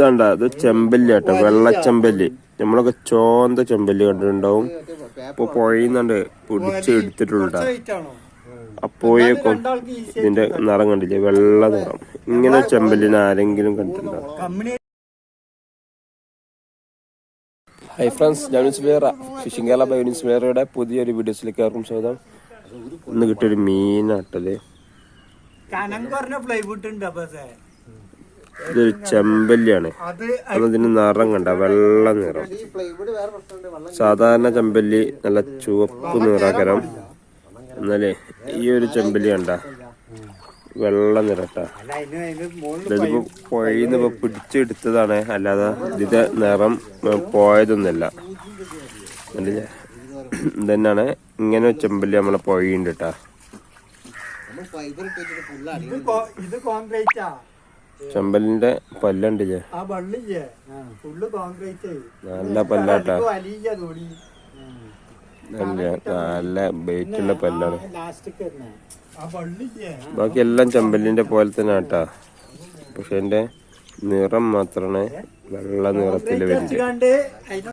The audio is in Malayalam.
ഇതാണ്ട ഇത് ചെമ്പല്ലി കേട്ടോ വെള്ള ചെമ്പല്ലി നമ്മളൊക്കെ ചോന്ത ചെമ്പല്ലി കണ്ടിട്ടുണ്ടാവും. ഇപ്പൊ പുഴയുന്നുണ്ട് പിടിച്ച് എടുത്തിട്ടുള്ളൂ അപ്പോഴേക്കും ഇതിന്റെ നിറം കണ്ടില്ലേ? വെള്ള നിറം. ഇങ്ങനെ ചെമ്പല്ലിന് ആരെങ്കിലും കണ്ടിട്ടുണ്ടോ? ഹൈ ഫ്രണ്ട്സ് ജാനുസ് വേറ ഫിഷിംഗ് കേരള ബൈ വേറയുടെ പുതിയൊരു വീഡിയോസിലേക്ക് ആർക്കും സ്വാഗതം. ഇന്ന് കിട്ടിയൊരു മീനാട്ടത്. കനം കുറഞ്ഞ പ്ലൈവുഡ് ഉണ്ട് അപ്പൊ. ഇതൊരു ചെമ്പല്ലിയാണ്. അത് അതിന് നിറം കണ്ട വെള്ള നിറം. സാധാരണ ചെമ്പല്ലി നല്ല ചുവപ്പ് നിറാകരം. എന്നാലേ ഈ ഒരു ചെമ്പല്ലി കണ്ട വെള്ള നിറട്ടാ. ഇതിപ്പോ പുഴയിന്ന് ഇപ്പൊ പിടിച്ചെടുത്തതാണ്. അല്ലാതെ ഇതിന്റെ നിറം പോയതൊന്നല്ല കണ്ടില്ലേ ഇതന്നെയാണ് ഇങ്ങനെ ചെമ്പല്ലി നമ്മളെ പുഴയുണ്ട് കേട്ടാ. ഇത് ഇത് കോൺക്രീറ്റാ. ചെമ്പല്ലിന്റെ പല്ലുണ്ടില്ലേ ആ വള്ളില്ലേ ഫുള്ള് കോൺക്രീറ്റ് നല്ല പല്ലാട്ടാ. വലിയ തൊടി നല്ല നല്ല വെയിറ്റുള്ള പല്ലാണ്. ലാസ്റ്റിക് ആ വള്ളില്ലേ ബാക്കി എല്ലാം ചെമ്പലിന്റെ പോലെ തന്നെ ആട്ടാ. പക്ഷെ എന്റെ നിറം മാത്രമാണ് വെള്ള നിറത്തിൽ വരുന്നത്